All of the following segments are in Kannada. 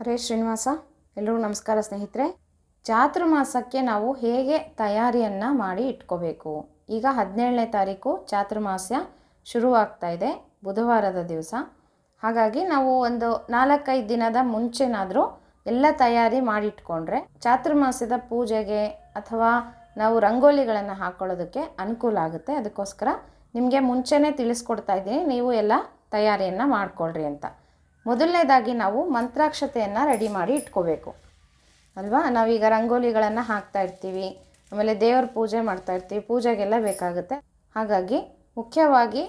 ಹರೇ ಶ್ರೀನಿವಾಸ ಎಲ್ಲರಿಗೂ ನಮಸ್ಕಾರ ಸ್ನೇಹಿತರೆ. ಚಾತುರ್ಮಾಸಕ್ಕೆ ನಾವು ಹೇಗೆ ತಯಾರಿಯನ್ನು ಮಾಡಿ ಇಟ್ಕೋಬೇಕು? ಈಗ ಹದಿನೇಳನೇ ತಾರೀಕು ಚಾತುರ್ಮಾಸ್ಯ ಶುರುವಾಗ್ತಾ ಇದೆ, ಬುಧವಾರದ ದಿವಸ. ಹಾಗಾಗಿ ನಾವು ಒಂದು ನಾಲ್ಕೈದು ದಿನದ ಮುಂಚೆನಾದರೂ ಎಲ್ಲ ತಯಾರಿ ಮಾಡಿಟ್ಕೊಂಡ್ರೆ ಚಾತುರ್ಮಾಸ್ಯದ ಪೂಜೆಗೆ ಅಥವಾ ನಾವು ರಂಗೋಲಿಗಳನ್ನು ಹಾಕ್ಕೊಳ್ಳೋದಕ್ಕೆ ಅನುಕೂಲ ಆಗುತ್ತೆ. ಅದಕ್ಕೋಸ್ಕರ ನಿಮಗೆ ಮುಂಚೆನೇ ತಿಳಿಸ್ಕೊಡ್ತಾ ಇದ್ದೀನಿ, ನೀವು ಎಲ್ಲ ತಯಾರಿಯನ್ನು ಮಾಡಿಕೊಳ್ಳ್ರಿ ಅಂತ. ಮೊದಲನೇದಾಗಿ ನಾವು ಮಂತ್ರಾಕ್ಷತೆಯನ್ನು ರೆಡಿ ಮಾಡಿ ಇಟ್ಕೋಬೇಕು. ಅಲ್ವಾ? ನಾವೀಗ ರಂಗೋಲಿಗಳನ್ನು ಹಾಕ್ತಾ ಇರ್ತೀವಿ, ಆಮೇಲೆ ದೇವ್ರ ಪೂಜೆ ಮಾಡ್ತಾ ಇರ್ತೀವಿ, ಪೂಜೆಗೆಲ್ಲ ಬೇಕಾಗುತ್ತೆ. ಹಾಗಾಗಿ ಮುಖ್ಯವಾಗಿ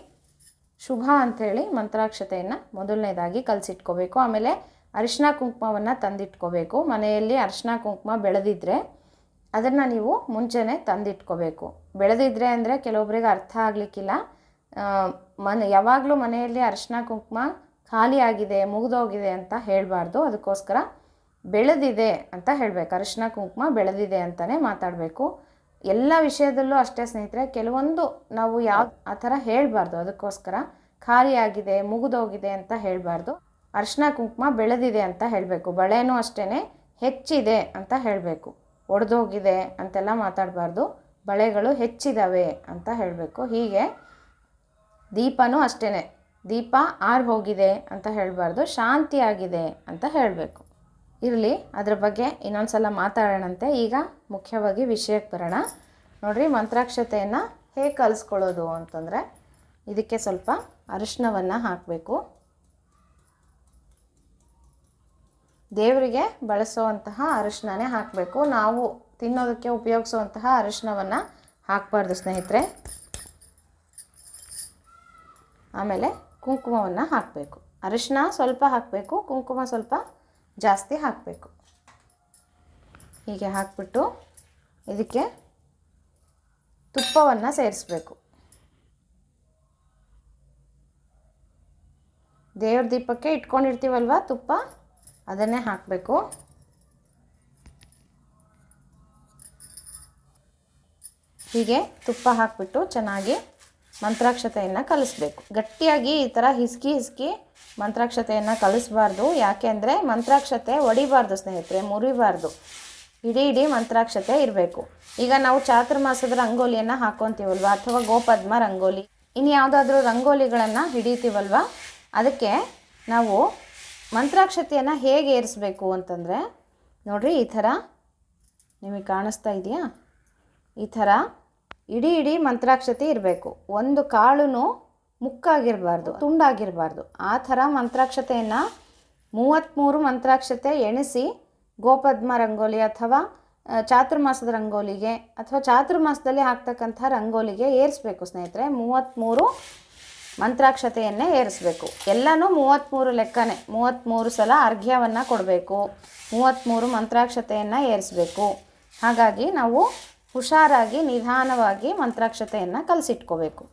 ಶುಭ ಅಂಥೇಳಿ ಮಂತ್ರಾಕ್ಷತೆಯನ್ನು ಮೊದಲನೇದಾಗಿ ಕಲಸಿಟ್ಕೋಬೇಕು. ಆಮೇಲೆ ಅರಿಶಿನ ಕುಂಕುಮವನ್ನು ತಂದಿಟ್ಕೋಬೇಕು. ಮನೆಯಲ್ಲಿ ಅರಿಶಿನ ಕುಂಕುಮ ಬೆಳೆದಿದ್ದರೆ ಅದನ್ನು ನೀವು ಮುಂಚೆನೇ ತಂದಿಟ್ಕೋಬೇಕು. ಬೆಳೆದಿದ್ರೆ ಅಂದರೆ ಕೆಲವೊಬ್ರಿಗೆ ಅರ್ಥ ಆಗಲಿಕ್ಕಿಲ್ಲ. ಮನೆ ಯಾವಾಗಲೂ ಮನೆಯಲ್ಲಿ ಅರಿಶಿನ ಕುಂಕುಮ ಖಾಲಿ ಆಗಿದೆ ಮುಗಿದೋಗಿದೆ ಅಂತ ಹೇಳಬಾರ್ದು. ಅದಕ್ಕೋಸ್ಕರ ಬೆಳೆದಿದೆ ಅಂತ ಹೇಳಬೇಕು. ಅರಿಶಿನ ಕುಂಕುಮ ಬೆಳೆದಿದೆ ಅಂತಲೇ ಮಾತಾಡಬೇಕು. ಎಲ್ಲ ವಿಷಯದಲ್ಲೂ ಅಷ್ಟೇ ಸ್ನೇಹಿತರೆ, ಕೆಲವೊಂದು ನಾವು ಯಾವ ಆ ಥರ ಹೇಳಬಾರ್ದು. ಅದಕ್ಕೋಸ್ಕರ ಖಾಲಿ ಆಗಿದೆ ಮುಗಿದೋಗಿದೆ ಅಂತ ಹೇಳಬಾರ್ದು. ಅರಿಶಿನ ಕುಂಕುಮ ಬೆಳೆದಿದೆ ಅಂತ ಹೇಳಬೇಕು. ಬಳೆನೂ ಅಷ್ಟೇ ಹೆಚ್ಚಿದೆ ಅಂತ ಹೇಳಬೇಕು. ಒಡೆದೋಗಿದೆ ಅಂತೆಲ್ಲ ಮಾತಾಡಬಾರ್ದು. ಬಳೆಗಳು ಹೆಚ್ಚಿದಾವೆ ಅಂತ ಹೇಳಬೇಕು. ಹೀಗೆ ದೀಪನೂ ಅಷ್ಟೇ ದೀಪ ಆರು ಹೋಗಿದೆ ಅಂತ ಹೇಳಬಾರ್ದು, ಶಾಂತಿಯಾಗಿದೆ ಅಂತ ಹೇಳಬೇಕು. ಇರಲಿ, ಅದ್ರ ಬಗ್ಗೆ ಇನ್ನೊಂದು ಸಲ ಮಾತಾಡೋಣಂತೆ. ಈಗ ಮುಖ್ಯವಾಗಿ ವಿಷಯಕ್ಕೆ ಬರೋಣ. ನೋಡಿರಿ, ಮಂತ್ರಾಕ್ಷತೆಯನ್ನು ಹೇಗೆ ಕಲಿಸ್ಕೊಳ್ಳೋದು ಅಂತಂದರೆ, ಇದಕ್ಕೆ ಸ್ವಲ್ಪ ಅರಿಶಿನವನ್ನು ಹಾಕಬೇಕು. ದೇವರಿಗೆ ಬಳಸುವಂತಹ ಅರಿಶಿನೇ ಹಾಕಬೇಕು. ನಾವು ತಿನ್ನೋದಕ್ಕೆ ಉಪಯೋಗಿಸುವಂತಹ ಅರಿಶಿನವನ್ನು ಹಾಕಬಾರ್ದು ಸ್ನೇಹಿತರೆ. ಆಮೇಲೆ ಕುಂಕುಮವನ್ನು ಹಾಕಬೇಕು. ಅರಿಶಿನ ಸ್ವಲ್ಪ ಹಾಕಬೇಕು, ಕುಂಕುಮ ಸ್ವಲ್ಪ ಜಾಸ್ತಿ ಹಾಕಬೇಕು. ಹೀಗೆ ಹಾಕ್ಬಿಟ್ಟು ಇದಕ್ಕೆ ತುಪ್ಪವನ್ನು ಸೇರಿಸ್ಬೇಕು. ದೇವ್ರ ದೀಪಕ್ಕೆ ಇಟ್ಕೊಂಡಿರ್ತೀವಲ್ವ ತುಪ್ಪ? ಅದನ್ನೇ ಹಾಕಬೇಕು. ಹೀಗೆ ತುಪ್ಪ ಹಾಕಿಬಿಟ್ಟು ಚೆನ್ನಾಗಿ ಮಂತ್ರಾಕ್ಷತೆಯನ್ನು ಕಲಿಸ್ಬೇಕು. ಗಟ್ಟಿಯಾಗಿ ಈ ಥರ ಹಿಸ್ಕಿ ಹಿಸ್ಕಿ ಮಂತ್ರಾಕ್ಷತೆಯನ್ನು ಕಲಿಸ್ಬಾರ್ದು. ಯಾಕೆಂದರೆ ಮಂತ್ರಾಕ್ಷತೆ ಒಡಿಬಾರ್ದು ಸ್ನೇಹಿತರೆ, ಮುರಿಬಾರ್ದು. ಇಡೀ ಇಡೀ ಮಂತ್ರಾಕ್ಷತೆ ಇರಬೇಕು. ಈಗ ನಾವು ಚಾತುರ್ಮಾಸದ ರಂಗೋಲಿಯನ್ನು ಹಾಕ್ಕೊತೀವಲ್ವ ಅಥವಾ ಗೋಪದ್ಮ ರಂಗೋಲಿ? ಇನ್ನು ಯಾವುದಾದ್ರೂ ರಂಗೋಲಿಗಳನ್ನು ಹಿಡಿತೀವಲ್ವ? ಅದಕ್ಕೆ ನಾವು ಮಂತ್ರಾಕ್ಷತೆಯನ್ನು ಹೇಗೆ ಏರಿಸ್ಬೇಕು ಅಂತಂದರೆ, ನೋಡಿರಿ ಈ ಥರ ನಿಮಗೆ ಕಾಣಿಸ್ತಾ ಇದೆಯಾ? ಈ ಥರ ಇಡೀ ಇಡೀ ಮಂತ್ರಾಕ್ಷತೆ ಇರಬೇಕು. ಒಂದು ಕಾಳು ಮುಕ್ಕಾಗಿರಬಾರ್ದು, ತುಂಡಾಗಿರಬಾರ್ದು. ಆ ಥರ ಮಂತ್ರಾಕ್ಷತೆಯನ್ನು ಮೂವತ್ತ್ಮೂರು ಮಂತ್ರಾಕ್ಷತೆ ಎಣಿಸಿ ಗೋಪದ್ಮ ರಂಗೋಲಿ ಅಥವಾ ಚಾತುರ್ಮಾಸದ ರಂಗೋಲಿಗೆ ಅಥವಾ ಚಾತುರ್ಮಾಸದಲ್ಲಿ ಹಾಕ್ತಕ್ಕಂಥ ರಂಗೋಲಿಗೆ ಏರಿಸ್ಬೇಕು ಸ್ನೇಹಿತರೆ. ಮೂವತ್ತ್ಮೂರು ಮಂತ್ರಾಕ್ಷತೆಯನ್ನೇ ಏರಿಸ್ಬೇಕು. ಎಲ್ಲನೂ ಮೂವತ್ತ್ಮೂರು ಲೆಕ್ಕನೇ. ಮೂವತ್ತ್ಮೂರು ಸಲ ಅರ್ಘ್ಯವನ್ನು ಕೊಡಬೇಕು. ಮೂವತ್ತ್ಮೂರು ಮಂತ್ರಾಕ್ಷತೆಯನ್ನು ಏರಿಸಬೇಕು. ಹಾಗಾಗಿ ನಾವು ಹುಷಾರಾಗಿ, ನಿಧಾನವಾಗಿ ಮಂತ್ರಾಕ್ಷತೆಯನ್ನು ಕಲಸಿಟ್ಕೋಬೇಕು.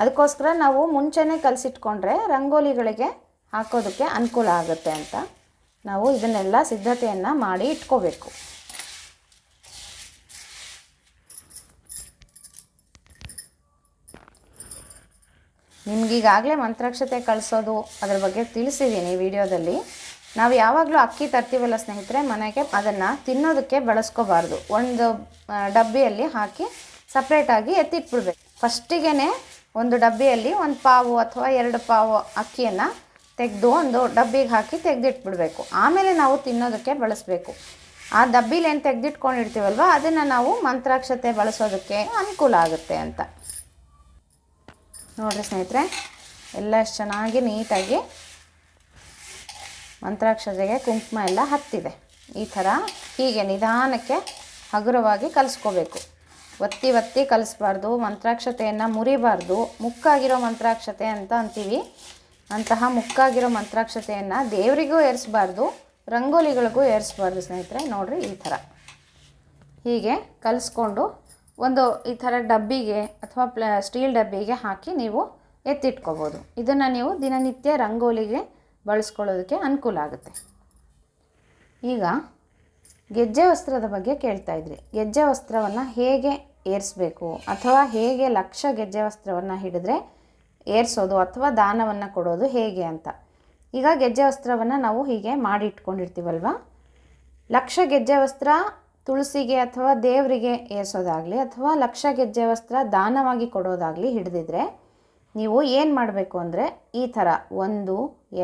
ಅದಕ್ಕೋಸ್ಕರ ನಾವು ಮುಂಚೆನೇ ಕಲಸಿಟ್ಕೊಂಡ್ರೆ ರಂಗೋಲಿಗಳಿಗೆ ಹಾಕೋದಕ್ಕೆ ಅನುಕೂಲ ಆಗುತ್ತೆ ಅಂತ ನಾವು ಇದನ್ನೆಲ್ಲ ಸಿದ್ಧತೆಯನ್ನು ಮಾಡಿ ಇಟ್ಕೋಬೇಕು. ನಿಮಗೀಗಾಗಲೇ ಮಂತ್ರಾಕ್ಷತೆ ಕಳಿಸೋದು ಅದರ ಬಗ್ಗೆ ತಿಳಿಸಿದ್ದೀನಿ ವಿಡಿಯೋದಲ್ಲಿ. ನಾವು ಯಾವಾಗಲೂ ಅಕ್ಕಿ ತರ್ತೀವಲ್ಲ ಸ್ನೇಹಿತರೆ, ಮನೆಗೆ ಅದನ್ನು ತಿನ್ನೋದಕ್ಕೆ ಬಳಸ್ಕೋಬಾರ್ದು. ಒಂದು ಡಬ್ಬಿಯಲ್ಲಿ ಹಾಕಿ ಸಪ್ರೇಟಾಗಿ ಎತ್ತಿಟ್ಬಿಡ್ಬೇಕು. ಫಸ್ಟಿಗೆ ಒಂದು ಡಬ್ಬಿಯಲ್ಲಿ ಒಂದು ಪಾವು ಅಥವಾ ಎರಡು ಪಾವು ಅಕ್ಕಿಯನ್ನು ತೆಗೆದು ಒಂದು ಡಬ್ಬಿಗೆ ಹಾಕಿ ತೆಗೆದಿಟ್ಬಿಡ್ಬೇಕು. ಆಮೇಲೆ ನಾವು ತಿನ್ನೋದಕ್ಕೆ ಬಳಸಬೇಕು. ಆ ಡಬ್ಬಿಲಿ ಏನು ತೆಗೆದಿಟ್ಕೊಂಡಿರ್ತೀವಲ್ವ, ಅದನ್ನು ನಾವು ಮಂತ್ರಾಕ್ಷತೆ ಬಳಸೋದಕ್ಕೆ ಅನುಕೂಲ ಆಗುತ್ತೆ ಅಂತ. ನೋಡಿರಿ ಸ್ನೇಹಿತರೆ, ಎಲ್ಲ ಚೆನ್ನಾಗಿ ನೀಟಾಗಿ ಮಂತ್ರಾಕ್ಷತೆಗೆ ಕುಂಕುಮ ಎಲ್ಲ ಹತ್ತಿದೆ. ಈ ಥರ ಹೀಗೆ ನಿಧಾನಕ್ಕೆ ಹಗುರವಾಗಿ ಕಲಿಸ್ಕೋಬೇಕು. ಒತ್ತಿ ಒತ್ತಿ ಕಲಿಸ್ಬಾರ್ದು, ಮಂತ್ರಾಕ್ಷತೆಯನ್ನು ಮುರಿಬಾರ್ದು. ಮುಕ್ಕಾಗಿರೋ ಮಂತ್ರಾಕ್ಷತೆ ಅಂತ ಅಂತೀವಿ. ಅಂತಹ ಮುಕ್ಕಾಗಿರೋ ಮಂತ್ರಾಕ್ಷತೆಯನ್ನು ದೇವರಿಗೂ ಏರಿಸಬಾರ್ದು, ರಂಗೋಲಿಗಳಿಗೂ ಏರಿಸಬಾರ್ದು ಸ್ನೇಹಿತರೆ, ನೋಡಿರಿ ಈ ಥರ. ಹೀಗೆ ಕಲಿಸ್ಕೊಂಡು ಒಂದು ಈ ಥರ ಡಬ್ಬಿಗೆ ಅಥವಾ ಪ್ಲ, ಸ್ಟೀಲ್ ಡಬ್ಬಿಗೆ ಹಾಕಿ ನೀವು ಎತ್ತಿಟ್ಕೋಬೋದು. ಇದನ್ನು ನೀವು ದಿನನಿತ್ಯ ರಂಗೋಲಿಗೆ ಬಳಸ್ಕೊಳ್ಳೋದಕ್ಕೆ ಅನುಕೂಲ ಆಗುತ್ತೆ. ಈಗ ಗೆಜ್ಜೆ ವಸ್ತ್ರದ ಬಗ್ಗೆ ಕೇಳ್ತಾ ಇದ್ರಿ. ಗೆಜ್ಜೆ ವಸ್ತ್ರವನ್ನು ಹೇಗೆ ಏರಿಸಬೇಕು ಅಥವಾ ಹೇಗೆ ಲಕ್ಷ ಗೆಜ್ಜೆ ವಸ್ತ್ರವನ್ನು ಹಿಡಿದ್ರೆ ಏರಿಸೋದು ಅಥವಾ ದಾನವನ್ನು ಕೊಡೋದು ಹೇಗೆ ಅಂತ. ಈಗ ಗೆಜ್ಜೆ ವಸ್ತ್ರವನ್ನು ನಾವು ಹೀಗೆ ಮಾಡಿ ಇಟ್ಕೊಂಡಿರ್ತೀವಲ್ವ ಲಕ್ಷ ಗೆಜ್ಜೆ ವಸ್ತ್ರ ತುಳಸಿಗೆ ಅಥವಾ ದೇವರಿಗೆ ಏರಿಸೋದಾಗಲಿ ಅಥವಾ ಲಕ್ಷ ಗೆಜ್ಜೆ ವಸ್ತ್ರ ದಾನವಾಗಿ ಕೊಡೋದಾಗಲಿ ಹಿಡಿದಿದ್ರೆ ನೀವು ಏನು ಮಾಡಬೇಕು ಅಂದರೆ ಈ ಥರ ಒಂದು,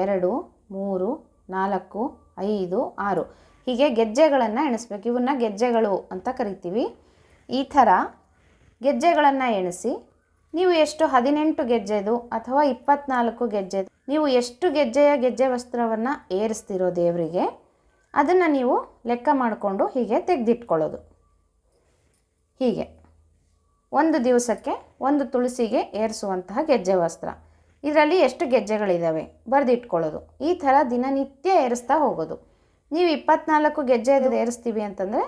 ಎರಡು, ಮೂರು, ನಾಲ್ಕು, ಐದು, ಆರು. ಹೀಗೆ ಗೆಜ್ಜೆಗಳನ್ನು ಎಣಿಸ್ಬೇಕು. ಇವನ್ನ ಗೆಜ್ಜೆಗಳು ಅಂತ ಕರಿತೀವಿ. ಈ ಥರ ಗೆಜ್ಜೆಗಳನ್ನು ಎಣಿಸಿ ನೀವು ಎಷ್ಟು ಹದಿನೆಂಟು ಗೆಜ್ಜೆದು ಅಥವಾ ಇಪ್ಪತ್ನಾಲ್ಕು ಗೆಜ್ಜೆದು ನೀವು ಎಷ್ಟು ಗೆಜ್ಜೆಯ ಗೆಜ್ಜೆ ವಸ್ತ್ರವನ್ನು ಏರಿಸ್ತಿರೋ ದೇವರಿಗೆ ಅದನ್ನು ನೀವು ಲೆಕ್ಕ ಮಾಡಿಕೊಂಡು ಹೀಗೆ ತೆಗೆದಿಟ್ಕೊಳ್ಳೋದು. ಹೀಗೆ. ಒಂದು ದಿವಸಕ್ಕೆ ಒಂದು ತುಳಸಿಗೆ ಏರಿಸುವಂತಹ ಗೆಜ್ಜೆ ವಸ್ತ್ರ. ಇದರಲ್ಲಿ ಎಷ್ಟು ಗೆಜ್ಜೆಗಳಿದ್ದಾವೆ ಬರೆದಿಟ್ಕೊಳ್ಳೋದು. ಈ ಥರ ದಿನನಿತ್ಯ ಏರಿಸ್ತಾ ಹೋಗೋದು. ನೀವು ಇಪ್ಪತ್ನಾಲ್ಕು ಗೆಜ್ಜೆ ಏರಿಸ್ತೀವಿ ಅಂತಂದರೆ,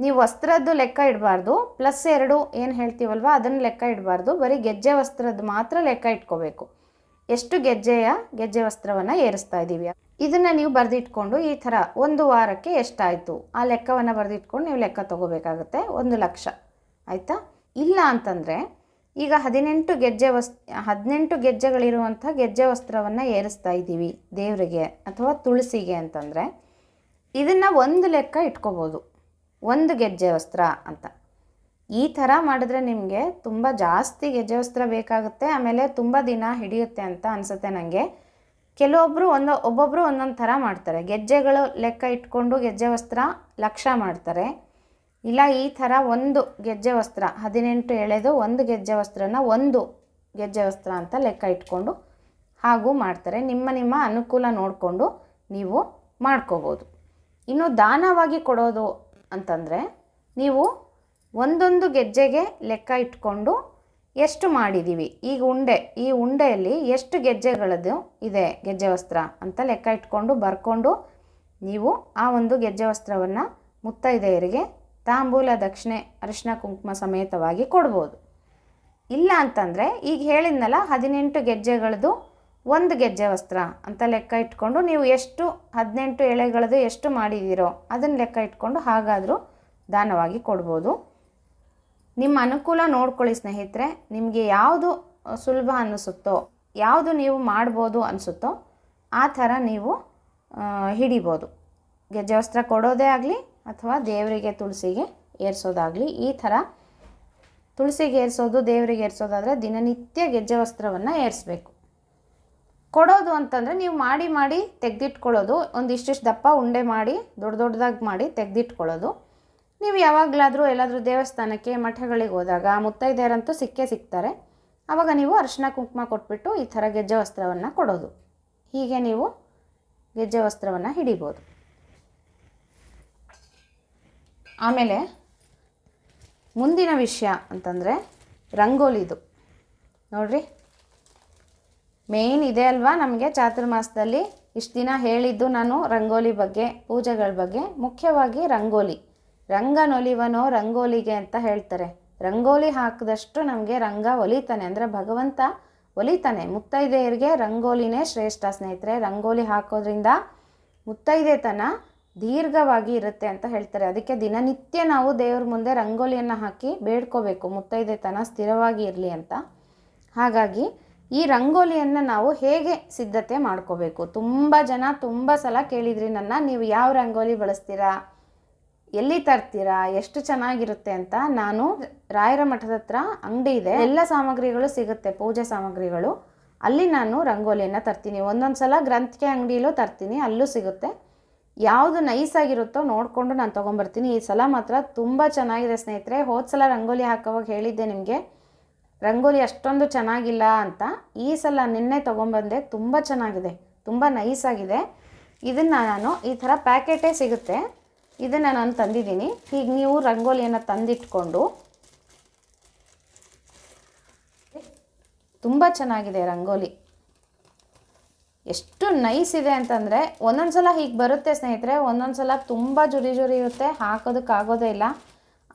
ನೀವು ವಸ್ತ್ರದ್ದು ಲೆಕ್ಕ ಇಡಬಾರ್ದು, ಪ್ಲಸ್ ಎರಡು ಏನು ಹೇಳ್ತೀವಲ್ವ, ಅದನ್ನು ಲೆಕ್ಕ ಇಡಬಾರ್ದು, ಬರೀ ಗೆಜ್ಜೆ ವಸ್ತ್ರದ್ದು ಮಾತ್ರ ಲೆಕ್ಕ ಇಟ್ಕೋಬೇಕು. ಎಷ್ಟು ಗೆಜ್ಜೆಯ ಗೆಜ್ಜೆ ವಸ್ತ್ರವನ್ನು ಏರಿಸ್ತಾ ಇದ್ದೀವಿ ಇದನ್ನು ನೀವು ಬರೆದಿಟ್ಕೊಂಡು ಈ ಥರ ಒಂದು ವಾರಕ್ಕೆ ಎಷ್ಟಾಯಿತು? ಆ ಲೆಕ್ಕವನ್ನು ಬರೆದಿಟ್ಕೊಂಡು ನೀವು ಲೆಕ್ಕ ತಗೋಬೇಕಾಗುತ್ತೆ. ಒಂದು ಲಕ್ಷ. ಆಯಿತಾ? ಇಲ್ಲ ಅಂತಂದರೆ ಈಗ ಹದಿನೆಂಟು ಗೆಜ್ಜೆ ವಸ್, ಹದಿನೆಂಟು ಗೆಜ್ಜೆಗಳಿರುವಂಥ ಗೆಜ್ಜೆ ವಸ್ತ್ರವನ್ನು ಏರಿಸ್ತಾ ಇದ್ದೀವಿ ದೇವರಿಗೆ ಅಥವಾ ತುಳಸಿಗೆ ಅಂತಂದರೆ, ಇದನ್ನು ಒಂದು ಲೆಕ್ಕ ಇಟ್ಕೋಬೋದು. ಒಂದು ಗೆಜ್ಜೆ ವಸ್ತ್ರ ಅಂತ. ಈ ಥರ ಮಾಡಿದ್ರೆ ನಿಮಗೆ ತುಂಬ ಜಾಸ್ತಿ ಗೆಜ್ಜೆ ವಸ್ತ್ರ ಬೇಕಾಗುತ್ತೆ, ಆಮೇಲೆ ತುಂಬ ದಿನ ಹಿಡಿಯುತ್ತೆ ಅಂತ ಅನಿಸುತ್ತೆ ನನಗೆ ಕೆಲವೊಬ್ಬರು ಒಂದು ಒಬ್ಬೊಬ್ಬರು ಒಂದೊಂದು ಥರ ಮಾಡ್ತಾರೆ. ಗೆಜ್ಜೆಗಳು ಲೆಕ್ಕ ಇಟ್ಕೊಂಡು ಗೆಜ್ಜೆ ವಸ್ತ್ರ ಲಕ್ಷ ಮಾಡ್ತಾರೆ. ಇಲ್ಲ, ಈ ಥರ ಒಂದು ಗೆಜ್ಜೆ ವಸ್ತ್ರ, ಹದಿನೆಂಟು ಎಳೆದು ಒಂದು ಗೆಜ್ಜೆ ವಸ್ತ್ರನ ಒಂದು ಗೆಜ್ಜೆ ವಸ್ತ್ರ ಅಂತ ಲೆಕ್ಕ ಇಟ್ಕೊಂಡು ಹಾಗೂ ಮಾಡ್ತಾರೆ. ನಿಮ್ಮ ನಿಮ್ಮ ಅನುಕೂಲ ನೋಡಿಕೊಂಡು ನೀವು ಮಾಡ್ಕೋಬೋದು. ಇನ್ನು ದಾನವಾಗಿ ಕೊಡೋದು ಅಂತಂದರೆ ನೀವು ಒಂದೊಂದು ಗೆಜ್ಜೆಗೆ ಲೆಕ್ಕ ಇಟ್ಕೊಂಡು ಎಷ್ಟು ಮಾಡಿದ್ದೀವಿ ಈಗ ಉಂಡೆ, ಈ ಉಂಡೆಯಲ್ಲಿ ಎಷ್ಟು ಗೆಜ್ಜೆಗಳದ್ದು ಇದೆ ಗೆಜ್ಜೆ ವಸ್ತ್ರ ಅಂತ ಲೆಕ್ಕ ಇಟ್ಕೊಂಡು ಬರ್ಕೊಂಡು ನೀವು ಆ ಒಂದು ಗೆಜ್ಜೆ ವಸ್ತ್ರವನ್ನು ಮುತ್ತೈದೆಯರಿಗೆ ತಾಂಬೂಲ ದಕ್ಷಿಣೆ ಅರಿಶಿನ ಕುಂಕುಮ ಸಮೇತವಾಗಿ ಕೊಡ್ಬೋದು. ಇಲ್ಲ ಅಂತಂದರೆ ಈಗ ಹೇಳಿದ್ನಲ್ಲ ಹದಿನೆಂಟು ಗೆಜ್ಜೆಗಳದ್ದು ಒಂದು ಗೆಜ್ಜೆ ವಸ್ತ್ರ ಅಂತ ಲೆಕ್ಕ ಇಟ್ಕೊಂಡು ನೀವು ಎಷ್ಟು ಹದಿನೆಂಟು ಎಳೆಗಳದ್ದು ಎಷ್ಟು ಮಾಡಿದ್ದೀರೋ ಅದನ್ನು ಲೆಕ್ಕ ಇಟ್ಕೊಂಡು ಹಾಗಾದರೂ ದಾನವಾಗಿ ಕೊಡ್ಬೋದು. ನಿಮ್ಮ ಅನುಕೂಲ ನೋಡ್ಕೊಳ್ಳಿ ಸ್ನೇಹಿತರೆ, ನಿಮಗೆ ಯಾವುದು ಸುಲಭ ಅನ್ನಿಸುತ್ತೋ ಯಾವುದು ನೀವು ಮಾಡ್ಬೋದು ಅನಿಸುತ್ತೋ ಆ ಥರ ನೀವು ಹಿಡಿಬೋದು. ಗೆಜ್ಜೆ ವಸ್ತ್ರ ಕೊಡೋದೇ ಆಗಲಿ ಅಥವಾ ದೇವರಿಗೆ ತುಳಸಿಗೆ ಏರಿಸೋದಾಗಲಿ, ಈ ಥರ ತುಳಸಿಗೆ ಏರಿಸೋದು, ದೇವರಿಗೆ ಏರಿಸೋದಾದರೆ ದಿನನಿತ್ಯ ಗೆಜ್ಜೆ ವಸ್ತ್ರವನ್ನು ಏರಿಸ್ಬೇಕು. ಕೊಡೋದು ಅಂತಂದರೆ ನೀವು ಮಾಡಿ ಮಾಡಿ ತೆಗೆದಿಟ್ಕೊಳ್ಳೋದು ಒಂದಿಷ್ಟಿಷ್ಟು ದಪ್ಪ ಉಂಡೆ ಮಾಡಿ, ದೊಡ್ಡ ದೊಡ್ಡದಾಗಿ ಮಾಡಿ ತೆಗೆದಿಟ್ಕೊಳ್ಳೋದು. ನೀವು ಯಾವಾಗಲಾದರೂ ಎಲ್ಲಾದರೂ ದೇವಸ್ಥಾನಕ್ಕೆ, ಮಠಗಳಿಗೆ ಹೋದಾಗ ಮುತ್ತೈದೆಯರಂತೂ ಸಿಕ್ಕೇ ಸಿಗ್ತಾರೆ ಆವಾಗ ನೀವು ಅರಿಶಿನ ಕುಂಕುಮ ಕೊಟ್ಬಿಟ್ಟು ಈ ಥರ ಗೆಜ್ಜೆ ವಸ್ತ್ರವನ್ನು ಕೊಡೋದು. ಹೀಗೆ ನೀವು ಗೆಜ್ಜೆ ವಸ್ತ್ರವನ್ನು ಹಿಡಿಬೋದು. ಆಮೇಲೆ ಮುಂದಿನ ವಿಷಯ ಅಂತಂದರೆ ರಂಗೋಲಿದು. ನೋಡ್ರಿ. ಮೇಯ್ನ್ ಇದೆ ಅಲ್ವಾ ನಮಗೆ? ಚಾತುರ್ಮಾಸದಲ್ಲಿ ಇಷ್ಟು ದಿನ ಹೇಳಿದ್ದು ನಾನು ರಂಗೋಲಿ ಬಗ್ಗೆ, ಪೂಜೆಗಳ ಬಗ್ಗೆ. ಮುಖ್ಯವಾಗಿ ರಂಗೋಲಿ. ರಂಗನೊಲಿವನೋ ರಂಗೋಲಿಗೆ ಅಂತ ಹೇಳ್ತಾರೆ. ರಂಗೋಲಿ ಹಾಕಿದಷ್ಟು ನಮಗೆ ರಂಗ ಒಲಿತಾನೆ. ಅಂದರೆ ಭಗವಂತ ಒಲಿತಾನೆ. ಮುತ್ತೈದೆಯರಿಗೆ ರಂಗೋಲಿನೇ ಶ್ರೇಷ್ಠ ಸ್ನೇಹಿತರೆ. ರಂಗೋಲಿ ಹಾಕೋದ್ರಿಂದ ಮುತ್ತೈದೆತನ ದೀರ್ಘವಾಗಿ ಇರುತ್ತೆ ಅಂತ ಹೇಳ್ತಾರೆ. ಅದಕ್ಕೆ ದಿನನಿತ್ಯ ನಾವು ದೇವ್ರ ಮುಂದೆ ರಂಗೋಲಿಯನ್ನು ಹಾಕಿ ಬೇಡ್ಕೋಬೇಕು. ಮುತ್ತೈದೆತನ ಸ್ಥಿರವಾಗಿ ಇರಲಿ ಅಂತ. ಹಾಗಾಗಿ ಈ ರಂಗೋಲಿಯನ್ನು ನಾವು ಹೇಗೆ ಸಿದ್ಧತೆ ಮಾಡ್ಕೋಬೇಕು? ತುಂಬ ಜನ ತುಂಬ ಸಲ ಕೇಳಿದ್ರಿ ನನ್ನ, ನೀವು ಯಾವ ರಂಗೋಲಿ ಬಳಸ್ತೀರಾ? ಎಲ್ಲಿ ತರ್ತೀರಾ? ಎಷ್ಟು ಚೆನ್ನಾಗಿರುತ್ತೆ ಅಂತ. ನಾನು ರಾಯರ ಮಠದ ಹತ್ರ ಅಂಗಡಿ ಇದೆ. ಎಲ್ಲ ಸಾಮಗ್ರಿಗಳು ಸಿಗುತ್ತೆ, ಪೂಜೆ ಸಾಮಗ್ರಿಗಳು. ಅಲ್ಲಿ ನಾನು ರಂಗೋಲಿಯನ್ನು ತರ್ತೀನಿ. ಒಂದೊಂದು ಸಲ ಗ್ರಂಥಿಕೆ ಅಂಗಡಿಯಲ್ಲೂ ತರ್ತೀನಿ, ಅಲ್ಲೂ ಸಿಗುತ್ತೆ. ಯಾವುದು ನೈಸ್ ಆಗಿರುತ್ತೋ ನೋಡಿಕೊಂಡು ನಾನು ತೊಗೊಂಬರ್ತೀನಿ. ಈ ಸಲ ಮಾತ್ರ ತುಂಬ ಚೆನ್ನಾಗಿದೆ ಸ್ನೇಹಿತರೆ. ಹೋದ ಸಲ ರಂಗೋಲಿ ಹಾಕೋವಾಗ ಹೇಳಿದ್ದೆ ನಿಮಗೆ. ರಂಗೋಲಿ ಅಷ್ಟೊಂದು ಚೆನ್ನಾಗಿಲ್ಲ ಅಂತ. ಈ ಸಲ ನಿನ್ನೆ ತೊಗೊಂಬಂದೆ ತುಂಬ ಚೆನ್ನಾಗಿದೆ. ತುಂಬ ನೈಸ್ ಆಗಿದೆ. ಇದನ್ನು ನಾನು ಈ ಥರ ಪ್ಯಾಕೆಟೇ ಸಿಗುತ್ತೆ. ಇದನ್ನು ನಾನು ತಂದಿದ್ದೀನಿ. ಈಗ ನೀವು ರಂಗೋಲಿಯನ್ನು ತಂದಿಟ್ಕೊಂಡು ತುಂಬ ಚೆನ್ನಾಗಿದೆ ರಂಗೋಲಿ. ಎಷ್ಟು ನೈಸ್ ಇದೆ ಅಂತಂದರೆ ಒಂದೊಂದು ಸಲ ಹೀಗೆ ಬರುತ್ತೆ ಸ್ನೇಹಿತರೆ ಒಂದೊಂದು ಸಲ ತುಂಬ ಜುರಿ ಜುರಿ ಇರುತ್ತೆ ಹಾಕೋದಕ್ಕಾಗೋದೇ ಇಲ್ಲ.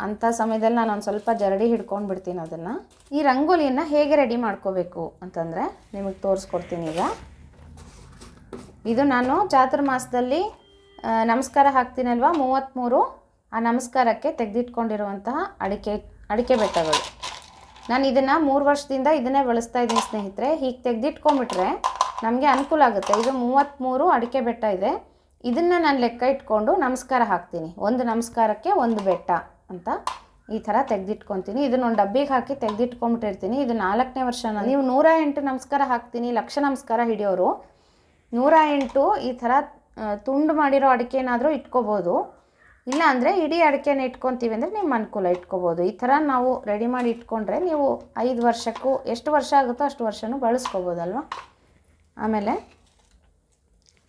ಅಂಥ ಸಮಯದಲ್ಲಿ ನಾನು ಒಂದು ಸ್ವಲ್ಪ ಜರಡಿ ಹಿಡ್ಕೊಂಡು ಬಿಡ್ತೀನಿ ಅದನ್ನು. ಈ ರಂಗೋಲಿಯನ್ನು ಹೇಗೆ ರೆಡಿ ಮಾಡ್ಕೋಬೇಕು ಅಂತಂದರೆ ನಿಮಗೆ ತೋರಿಸ್ಕೊಡ್ತೀನಿ ಈಗ. ಇದು ನಾನು ಚಾತುರ್ಮಾಸದಲ್ಲಿ ಮಾಸದಲ್ಲಿ ನಮಸ್ಕಾರ ಹಾಕ್ತೀನಲ್ವ ಮೂವತ್ತ್ಮೂರು ಆ ನಮಸ್ಕಾರಕ್ಕೆ ತೆಗೆದಿಟ್ಕೊಂಡಿರುವಂತಹ ಅಡಿಕೆ ಅಡಿಕೆ ಬೆಟ್ಟಗಳು. ನಾನು ಇದನ್ನು ಮೂರು ವರ್ಷದಿಂದ ಇದನ್ನೇ ಬಳಸ್ತಾ ಇದ್ದೀನಿ ಸ್ನೇಹಿತರೆ, ಹೀಗೆ ತೆಗೆದಿಟ್ಕೊಂಬಿಟ್ರೆ ನಮಗೆ ಅನುಕೂಲ ಆಗುತ್ತೆ. ಇದು ಮೂವತ್ತ್ಮೂರು ಅಡಿಕೆ ಬೆಟ್ಟ ಇದೆ. ಇದನ್ನು ನಾನು ಲೆಕ್ಕ ಇಟ್ಕೊಂಡು ನಮಸ್ಕಾರ ಹಾಕ್ತೀನಿ. ಒಂದು ನಮಸ್ಕಾರಕ್ಕೆ ಒಂದು ಬೆಟ್ಟ ಅಂತ ಈ ಥರ ತೆಗೆದಿಟ್ಕೊತೀನಿ. ಇದನ್ನ ಒಂದು ಡಬ್ಬಿಗೆ ಹಾಕಿ ತೆಗೆದಿಟ್ಕೊಂಬಿಟ್ಟಿರ್ತೀನಿ ಇದು ನಾಲ್ಕನೇ ವರ್ಷ ನೀವು ನೂರ ಎಂಟು ನಮಸ್ಕಾರ ಹಾಕ್ತೀನಿ, ಲಕ್ಷ ನಮಸ್ಕಾರ ಹಿಡಿಯೋರು. ನೂರ ಎಂಟು ಈ ಥರ ತುಂಡು ಮಾಡಿರೋ ಅಡಿಕೆನಾದರೂ ಇಟ್ಕೋಬೋದು. ಇಲ್ಲ ಅಂದರೆ ಇಡೀ ಅಡಿಕೆನ ಇಟ್ಕೊತೀವಿ ಅಂದರೆ ನಿಮ್ಮ ಅನುಕೂಲ ಇಟ್ಕೋಬೋದು. ಈ ಥರ ನಾವು ರೆಡಿ ಮಾಡಿ ಇಟ್ಕೊಂಡ್ರೆ ನೀವು ಐದು ವರ್ಷಕ್ಕೂ, ಎಷ್ಟು ವರ್ಷ ಆಗುತ್ತೋ ಅಷ್ಟು ವರ್ಷನೂ ಬಳಸ್ಕೋಬೋದಲ್ವ? ಆಮೇಲೆ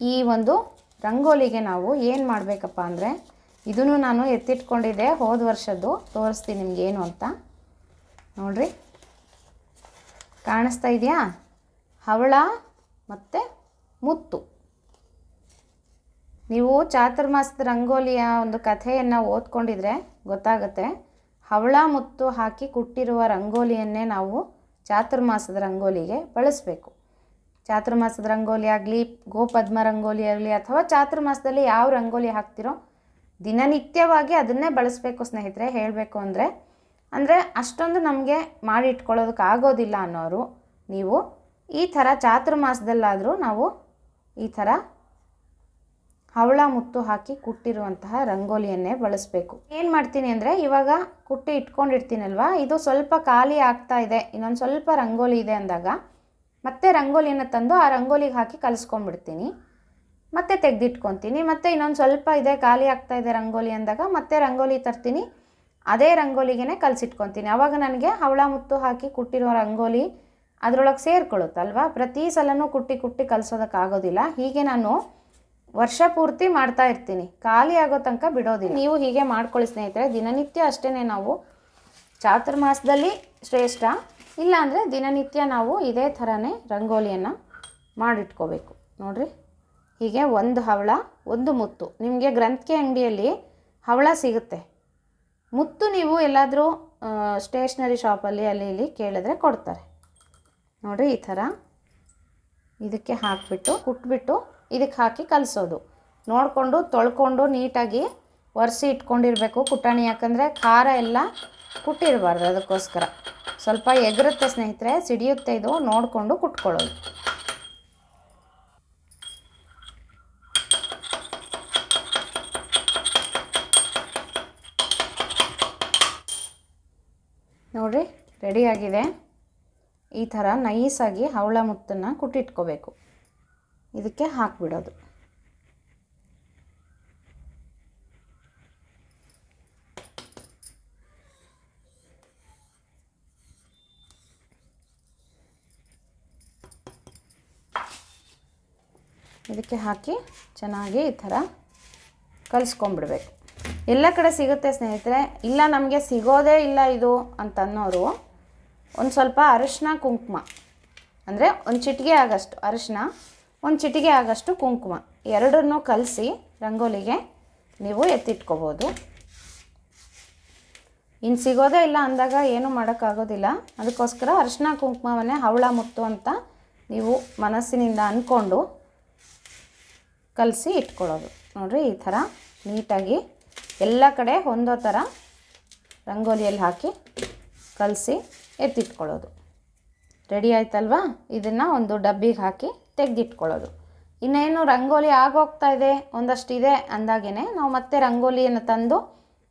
ಈ ಒಂದು ರಂಗೋಲಿಗೆ ನಾವು ಏನು ಮಾಡಬೇಕಪ್ಪ ಅಂದರೆ ಇದನ್ನು ನಾನು ಎತ್ತಿಟ್ಕೊಂಡಿದ್ದೆ ಹೋದ ವರ್ಷದ್ದು. ತೋರಿಸ್ತೀನಿ ನಿಮ್ಗೆ ಏನು ಅಂತ. ನೋಡ್ರಿ. ಕಾಣಿಸ್ತಾ ಇದೆಯಾ? ಹವಳ ಮತ್ತು ಮುತ್ತು. ನೀವು ಚಾತುರ್ಮಾಸದ ರಂಗೋಲಿಯ ಒಂದು ಕಥೆಯನ್ನು ಓದ್ಕೊಂಡಿದ್ರೆ ಗೊತ್ತಾಗುತ್ತೆ. ಹವಳ ಮುತ್ತು ಹಾಕಿ ಕುಟ್ಟಿರುವ ರಂಗೋಲಿಯನ್ನೇ ನಾವು ಚಾತುರ್ಮಾಸದ ರಂಗೋಲಿಗೆ ಬಳಸಬೇಕು. ಚಾತುರ್ಮಾಸದ ರಂಗೋಲಿ ಆಗಲಿ, ಗೋಪದ್ಮ ರಂಗೋಲಿ ಆಗಲಿ, ಅಥವಾ ಚಾತುರ್ಮಾಸದಲ್ಲಿ ಯಾವ ರಂಗೋಲಿ ಹಾಕ್ತಿರೋ, ದಿನನಿತ್ಯವಾಗಿ ಅದನ್ನೇ ಬಳಸಬೇಕು ಸ್ನೇಹಿತರೆ, ಹೇಳಬೇಕು ಅಂದರೆ. ಅಂದರೆ ಅಷ್ಟೊಂದು ನಮಗೆ ಮಾಡಿ ಇಟ್ಕೊಳ್ಳೋದಕ್ಕೆ ಆಗೋದಿಲ್ಲ ಅನ್ನೋರು, ನೀವು ಈ ಥರ ಚಾತುರ್ಮಾಸದಲ್ಲಾದರೂ ನಾವು ಈ ಥರ ಹವಳ ಮುತ್ತು ಹಾಕಿ ಕುಟ್ಟಿರುವಂತಹ ರಂಗೋಲಿಯನ್ನೇ ಬಳಸಬೇಕು. ಏನು ಮಾಡ್ತೀನಿ ಅಂದರೆ, ಇವಾಗ ಕುಟ್ಟಿ ಇಟ್ಕೊಂಡಿರ್ತೀನಲ್ವ, ಇದು ಸ್ವಲ್ಪ ಖಾಲಿ ಆಗ್ತಾ ಇದೆ, ಇನ್ನೊಂದು ಸ್ವಲ್ಪ ರಂಗೋಲಿ ಇದೆ ಅಂದಾಗ ಮತ್ತೆ ರಂಗೋಲಿಯನ್ನು ತಂದು ಆ ರಂಗೋಲಿಗೆ ಹಾಕಿ ಕಲಿಸ್ಕೊಂಡ್ಬಿಡ್ತೀನಿ. ಮತ್ತೆ ತೆಗೆದಿಟ್ಕೊತೀನಿ. ಮತ್ತೆ ಇನ್ನೊಂದು ಸ್ವಲ್ಪ ಇದೆ, ಖಾಲಿ ಆಗ್ತಾ ಇದೆ ರಂಗೋಲಿ ಅಂದಾಗ ಮತ್ತೆ ರಂಗೋಲಿ ತರ್ತೀನಿ. ಅದೇ ರಂಗೋಲಿಗೆ ಕಲಸಿಟ್ಕೊತೀನಿ. ಆವಾಗ ನನಗೆ ಹವಳ ಮುತ್ತು ಹಾಕಿ ಕುಟ್ಟಿರೋ ರಂಗೋಲಿ ಅದರೊಳಗೆ ಸೇರ್ಕೊಳ್ಳುತ್ತಲ್ವಾ? ಪ್ರತಿ ಸಲನೂ ಕುಟ್ಟಿ ಕುಟ್ಟಿ ಕಲಿಸೋದಕ್ಕಾಗೋದಿಲ್ಲ. ಹೀಗೆ ನಾನು ವರ್ಷ ಪೂರ್ತಿ ಮಾಡ್ತಾ ಇರ್ತೀನಿ. ಖಾಲಿ ಆಗೋ ತನಕ ಬಿಡೋದಿಲ್ಲ. ನೀವು ಹೀಗೆ ಮಾಡ್ಕೊಳ್ಳಿ ಸ್ನೇಹಿತರೆ. ದಿನನಿತ್ಯ ಅಷ್ಟೇ ನಾವು. ಚಾತುರ್ಮಾಸದಲ್ಲಿ ಶ್ರೇಷ್ಠ. ಇಲ್ಲಾಂದರೆ ದಿನನಿತ್ಯ ನಾವು ಇದೇ ಥರನೇ ರಂಗೋಲಿಯನ್ನು ಮಾಡಿಟ್ಕೋಬೇಕು. ನೋಡಿರಿ? ಹೀಗೆ ಒಂದು ಹವಳ, ಒಂದು ಮುತ್ತು. ನಿಮಗೆ ಗ್ರಂಥಿಕೆ ಅಂಗಡಿಯಲ್ಲಿ ಹವಳ ಸಿಗುತ್ತೆ. ಮುತ್ತು ನೀವು ಎಲ್ಲಾದರೂ ಸ್ಟೇಷ್ನರಿ ಶಾಪಲ್ಲಿ, ಅಲ್ಲಿ, ಇಲ್ಲಿ ಕೇಳಿದ್ರೆ ಕೊಡ್ತಾರೆ. ನೋಡಿರಿ ಈ ಥರ ಇದಕ್ಕೆ ಹಾಕಿಬಿಟ್ಟು, ಕುಟ್ಬಿಟ್ಟು ಇದಕ್ಕೆ ಹಾಕಿ ಕಲಿಸೋದು. ನೋಡಿಕೊಂಡು, ತೊಳ್ಕೊಂಡು, ನೀಟಾಗಿ ಒರೆಸಿ ಇಟ್ಕೊಂಡಿರಬೇಕು ಕುಟಾಣಿ. ಯಾಕಂದರೆ ಖಾರ ಎಲ್ಲ ಕುಟ್ಟಿರಬಾರ್ದು ಅದಕ್ಕೋಸ್ಕರ. ಸ್ವಲ್ಪ ಎಗರುತ್ತೆ ಸ್ನೇಹಿತರೆ, ಸಿಡಿಯುತ್ತೆ ಇದು, ನೋಡಿಕೊಂಡು ಕುಟ್ಕೊಳ್ಳೋದು. ನೋಡಿರಿ ರೆಡಿಯಾಗಿದೆ ಈ ಥರ ನೈಸಾಗಿ ಹವಳ ಮುತ್ತನ್ನು ಕುಟ್ಟಿಟ್ಕೋಬೇಕು. ಇದಕ್ಕೆ ಹಾಕ್ಬಿಡೋದು. ಇದಕ್ಕೆ ಹಾಕಿ ಚೆನ್ನಾಗಿ ಈ ಥರ ಕಲಿಸ್ಕೊಂಬಿಡ್ಬೇಕು. ಎಲ್ಲ ಕಡೆ ಸಿಗುತ್ತೆ ಸ್ನೇಹಿತರೆ. ಇಲ್ಲ ನಮಗೆ ಸಿಗೋದೇ ಇಲ್ಲ ಇದು ಅಂತ ಅನ್ನೋರು ಒಂದು ಸ್ವಲ್ಪ ಅರಿಶಿನ ಕುಂಕುಮ. ಅಂದರೆ ಒಂದು ಚಿಟಿಗೆ ಆಗಷ್ಟು ಅರಿಶಿನ ಒಂದು ಚಿಟಿಗೆ ಆಗಷ್ಟು ಕುಂಕುಮ. ಎರಡನ್ನು ಕಲಸಿ ರಂಗೋಲಿಗೆ ನೀವು ಎತ್ತಿಟ್ಕೋಬೋದು. ಇನ್ನು ಸಿಗೋದೇ ಇಲ್ಲ ಅಂದಾಗ ಏನೂ ಮಾಡೋಕ್ಕಾಗೋದಿಲ್ಲ. ಅದಕ್ಕೋಸ್ಕರ ಅರಿಶಿನ ಕುಂಕುಮವನ್ನೇ ಹವಳ ಮುತ್ತು ಅಂತ ನೀವು ಮನಸ್ಸಿನಿಂದ ಅಂದ್ಕೊಂಡು ಕಲಸಿ ಇಟ್ಕೊಳ್ಳೋದು. ನೋಡಿರಿ ಈ ಥರ ನೀಟಾಗಿ ಎಲ್ಲ ಕಡೆ ಹೊಂದೋ ಥರ ರಂಗೋಲಿಯಲ್ಲಿ ಹಾಕಿ ಕಲಸಿ ಎತ್ತಿಟ್ಕೊಳ್ಳೋದು. ರೆಡಿ ಆಯ್ತಲ್ವಾ? ಇದನ್ನು ಒಂದು ಡಬ್ಬಿಗೆ ಹಾಕಿ ತೆಗೆದಿಟ್ಕೊಳ್ಳೋದು. ಇನ್ನೇನು ರಂಗೋಲಿ ಆಗೋಗ್ತಾ ಇದೆ ಒಂದಷ್ಟು ಇದೆ ಅಂದಾಗೇ ನಾವು ಮತ್ತೆ ರಂಗೋಲಿಯನ್ನು ತಂದು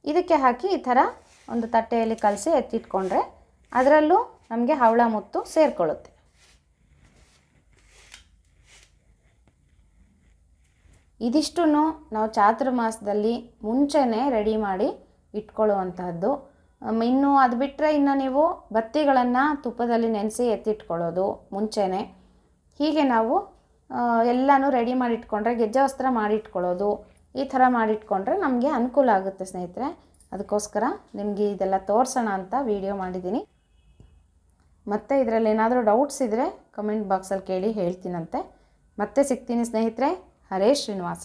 ಇದಕ್ಕೆ ಹಾಕಿ ಈ ಥರ ಒಂದು ತಟ್ಟೆಯಲ್ಲಿ ಕಲಸಿ ಎತ್ತಿಟ್ಕೊಂಡ್ರೆ ಅದರಲ್ಲೂ ನಮಗೆ ಹವಳ ಮುತ್ತು ಸೇರಿಕೊಳ್ಳುತ್ತೆ. ಇದಿಷ್ಟು ನಾವು ಚಾತುರ್ಮಾಸದಲ್ಲಿ ಮುಂಚೆನೇ ರೆಡಿ ಮಾಡಿ ಇಟ್ಕೊಳ್ಳುವಂತಹದ್ದು. ಇನ್ನು ಅದು ಬಿಟ್ಟರೆ ಇನ್ನು ನೀವು ಬತ್ತಿಗಳನ್ನು ತುಪ್ಪದಲ್ಲಿ ನೆನೆಸಿ ಎತ್ತಿಟ್ಕೊಳ್ಳೋದು ಮುಂಚೆನೇ. ಹೀಗೆ ನಾವು ಎಲ್ಲನೂ ರೆಡಿ ಮಾಡಿ ಇಟ್ಕೊಂಡ್ರೆ ಗೆಜ್ಜೆ ವಸ್ತ್ರ ಮಾಡಿಟ್ಕೊಳ್ಳೋದು, ಈ ಥರ ಮಾಡಿಟ್ಕೊಂಡ್ರೆ ನಮಗೆ ಅನುಕೂಲ ಆಗುತ್ತೆ ಸ್ನೇಹಿತರೆ. ಅದಕ್ಕೋಸ್ಕರ ನಿಮಗೆ ಇದೆಲ್ಲ ತೋರಿಸೋಣ ಅಂತ ವಿಡಿಯೋ ಮಾಡಿದ್ದೀನಿ. ಮತ್ತು ಇದರಲ್ಲಿ ಏನಾದರೂ ಡೌಟ್ಸ್ ಇದ್ದರೆ ಕಮೆಂಟ್ ಬಾಕ್ಸಲ್ಲಿ ಕೇಳಿ ಹೇಳ್ತೀನಂತೆ. ಮತ್ತೆ ಸಿಗ್ತೀನಿ ಸ್ನೇಹಿತರೆ. ಹರೇ ಶ್ರೀನಿವಾಸ